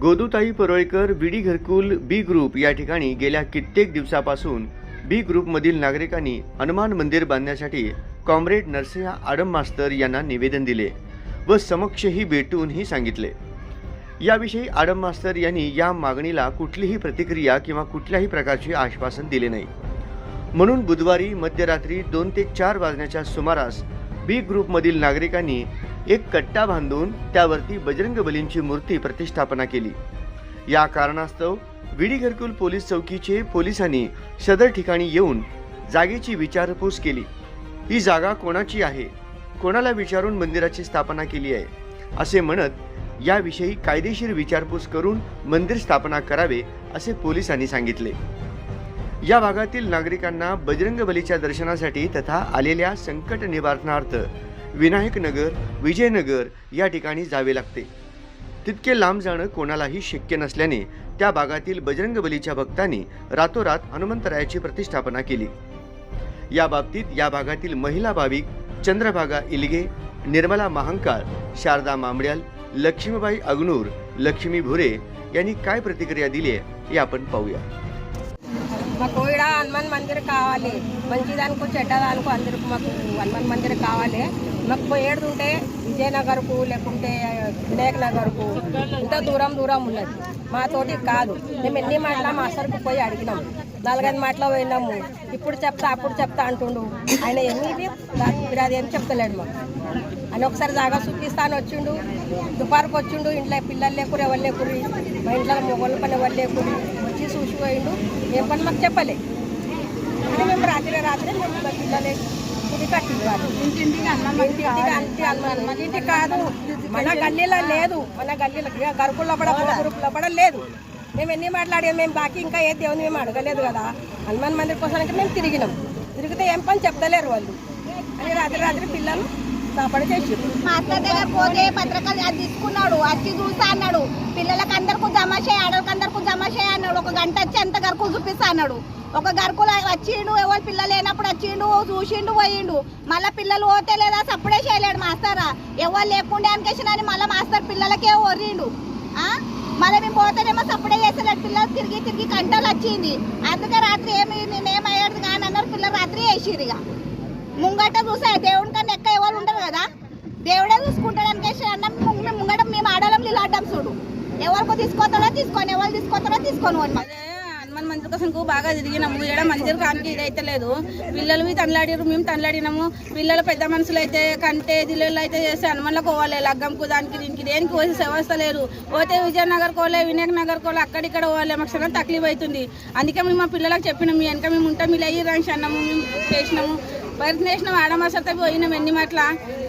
गोदूताई परोळकर विडी घरकुल बी ग्रुप या ठिकाणी गेल्या कित्येक दिवसापासून बी ग्रुपमधील नागरिकांनी हनुमान मंदिर बांधण्यासाठी कॉम्रेड नरसिंह आडम मास्तर यांना निवेदन दिले व समक्षही भेटूनही सांगितले. याविषयी आडम मास्तर यांनी या मागणीला कुठलीही प्रतिक्रिया किंवा कुठल्याही प्रकारचे आश्वासन दिले नाही. म्हणून बुधवारी मध्यरात्री दोन ते चार वाजण्याच्या सुमारास बी ग्रुपमधील नागरिकांनी एक कट्टा बांधून त्यावरती बजरंग बलींची मूर्ती प्रतिष्ठापना केली. या कारणास्तव विडी घरकुल पोलीस चौकीचे पोलिसांनी सदर ठिकाणी येऊन जागेची विचारपूस केली. ही जागा कोणाची आहे? कोणाला विचारून मंदिराची स्थापना केली आहे? असे म्हणत याविषयी कायदेशीर विचारपूस करून मंदिर स्थापना करावे असे पोलिसांनी सांगितले. या भागातील नागरिकांना बजरंग बलीच्या दर्शनासाठी तथा आलेल्या संकट निवारणार्थ विनायकनगर विजयनगर या ठिकाणी जावे लागते. तितके लांब जाणं कोणालाही शक्य नसल्याने त्या भागातील बजरंग बलीच्या भक्तांनी रातोरात हनुमंतरायाची प्रतिष्ठापना केली. या बाबतीत या भागातील महिला भाविक चंद्रभागा इलगे निर्मला महांकाळ शारदा मांबड्याल लक्ष्मीबाई अग्नूर लक्ष्मी भुरे यांनी काय प्रतिक्रिया दिली आहे हे आपण पाहूया. మాకు ఈడ హనుమాన్ మందిర్ కావాలి. మంచిదానికి చెడ్డదానికి అందరికి మాకు హనుమాన్ మందిర్ కావాలి. మాకు పోయేడుంటే విజయనగర్కు లేకుంటే వినాయక్ నగర్కు ఇంత దూరం దూరం ఉన్నది. మాతోటి కాదు. మేము ఎన్ని మా మాస్టర్కి పోయి అడిగినాం. నాలుగైదు మాటలు పోయినాము ఇప్పుడు చెప్తా అప్పుడు చెప్తా అంటుండు. ఆయన ఎన్ని మీరు అదేం చెప్తలేడు మాకు. అని ఒకసారి జాగా చూపిస్తాను వచ్చిండు. దుపారకు వచ్చిండు. ఇంట్లో పిల్లలు లేకురు ఎవరు లేకురి మా ఇంట్లో మొగోళ్ళ పని ఎవరు లేకురి వచ్చి చూసి పోయిండు ఏం పని మాకు చెప్పలే. అని మేము రాత్రి రాత్రి మేము పిల్లలే గుడి కట్టింది వాళ్ళు ఇంటింటికి అంతే మన కాదు. మన గల్లీలో లేదు. మన గల్లీలో గరుకుల్లో పడ గ్రూపులో పడ లేదు. మేము ఎన్ని మాట్లాడాము మేము బాకీ ఇంకా ఏ దేవుని మేము అడగలేదు కదా. హనుమాన్ మందిర్ కోసానికి మేము తిరిగినాం. తిరిగితే ఏం పని చెప్తలేరు వాళ్ళు. అని రాత్రి రాత్రి పిల్లలు కాపాడు చేసి మాస్టర్ దగ్గర పోతే పత్రికలు అది తీసుకున్నాడు వచ్చి చూస్తా అన్నాడు. పిల్లలకు అందరికి జమ చేయ ఆడలకు అందరికి జమ అన్నాడు. ఒక గంట వచ్చి అంత గరుకులు చూపిస్తా అన్నాడు. ఒక గరుకులు వచ్చిండు ఎవరు పిల్లలు లేనప్పుడు వచ్చిండు చూసిండు పోయిండు. మళ్ళీ పిల్లలు పోతే లేదా సప్పుడే చేయలేడు మాస్టర్. ఎవరు లేకుండే అనికేసిన అని మళ్ళీ మాస్టర్ పిల్లలకే ఒర్రిండు. మళ్ళీ మేము పోతేనేమో సప్పుడే చేస్తలేడు పిల్లలు తిరిగి తిరిగి కంటలు వచ్చింది. అందుకే రాత్రి ఏమి నేనేమయ్యాడు కానీ అన్నారు. పిల్లలు రాత్రి వేసిరు ఇక. ముంగట చూసా దేవుని కన్నా ఎక్క ఎవరు ఉండరు కదా. దేవుడే చూసుకుంటాడు అనికేసి అన్నం ముంగట మేము ఆడాలం ఇలా ఆడ్డాం చూడు. ఎవరికి తీసుకోతారో తీసుకొని ఎవరు తీసుకోతారో తీసుకొని పోనీ హనుమాన్ మందిర్ కోసం బాగా తిరిగినాము. ఇక్కడ మందిర్ కానికి ఇదైతే లేదు. పిల్లలు తనలాడారు మేము తనలాడినాము. పిల్లలు పెద్ద మనుషులు అయితే కంటే దిల్లలు అయితే చేస్తే హనుమాన్లో పోవాలి లగ్గంకు దానికి దీనికి దేనికి పోసే వ్యవస్థ లేరు పోతే విజయనగర్ కోలే వినాయక నగర్ కోలే అక్కడిక్కడ పోవాలి మాకు చాలా తక్లీఫ్ అవుతుంది అందుకే మేము మా పిల్లలకు చెప్పినాం వెనక మేము ఉంటాం మీరు అయ్యి రాసి అన్నాము మేము చేసినాము. ప్రయత్నం చేసినాం పోయినాం ఎన్ని మాటల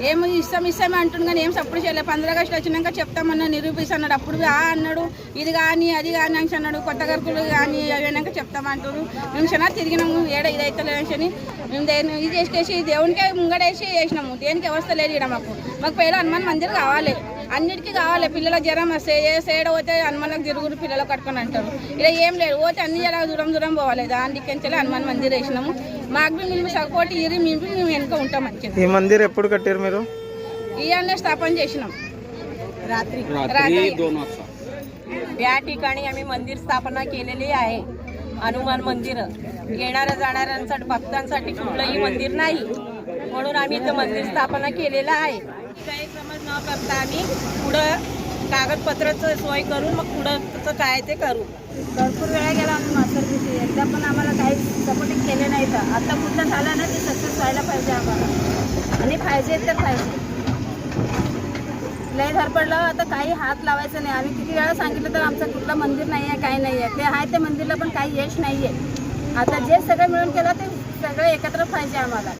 ఏమి ఇస్తాం ఇస్తామే అంటుంది కానీ ఏం సప్పుడు చేయలేదు పంద్ర ఆగస్టు వచ్చినాక చెప్తామన్నా నిరూపిస్తున్నాడు అప్పుడు ఆ అన్నాడు ఇది కానీ అది కానీ అని అన్నాడు. కొత్త గరుకులు కానీ అవి అయినాక చెప్తామంటారు మేము చిన్న తిరిగినాము ఏడ ఇదైతే లేని మేము దేని ఇది చేసుకేసి దేవునికే ముంగడేసి చేసినాము దేనికి వ్యవస్థ లేదు ఇక్కడ మాకు. మాకు పేరు హనుమాన్ మందిర్ కావాలి. అన్నిటికీ కావాలి పిల్లల జ్వరం వస్తే ఏ సైడ్ పోతే హనుమాన్లకు తిరుగురు పిల్లలు కట్టుకొని అంటారు ఇలా ఏం లేదు పోతే అన్ని ఇలా దూరం దూరం పోవాలి దానికి నుంచి హనుమాన్ మందిర్ వేసినాము మాకు బి మేము సపోర్ట్ ఇరి మేము బి మేము వెనుక ఉంటాం మంచిగా ఈ మందిర్ ఎప్పుడు కట్టారు మీరు ఇవన్నీ స్థాపన చేసినాం रात्री रात्री या ठिकाणी आम्ही मंदिर स्थापना केलेली आहे हनुमान मंदिर येणाऱ्या जाणाऱ्यांसाठी भक्तांसाठी कुठलंही मंदिर नाही म्हणून आम्ही इथं मंदिर स्थापना केलेलं आहे काही समज न करता आम्ही पुढं कागदपत्राचं सोय करून मग पुढं त्याचं काय ते करू. भरपूर वेळा गेला आम्ही मास्टर एकदा पण आम्हाला काही सपोर्टिंग केले नाही तर. आता कुठलं झालं ना ते सक्सेस व्हायला पाहिजे आम्हाला. आणि पाहिजे तर पाहिजे. लय धरपडलं आता काही हात लावायचं नाही. आम्ही किती वेळा सांगितलं तर आमचं कुठलं मंदिर नाही आहे काही नाही आहे ते आहे त्या मंदिरला पण काही यश नाही आहे आता जे सगळं मिळून केलं ते सगळं एकत्र पाहिजे आम्हाला.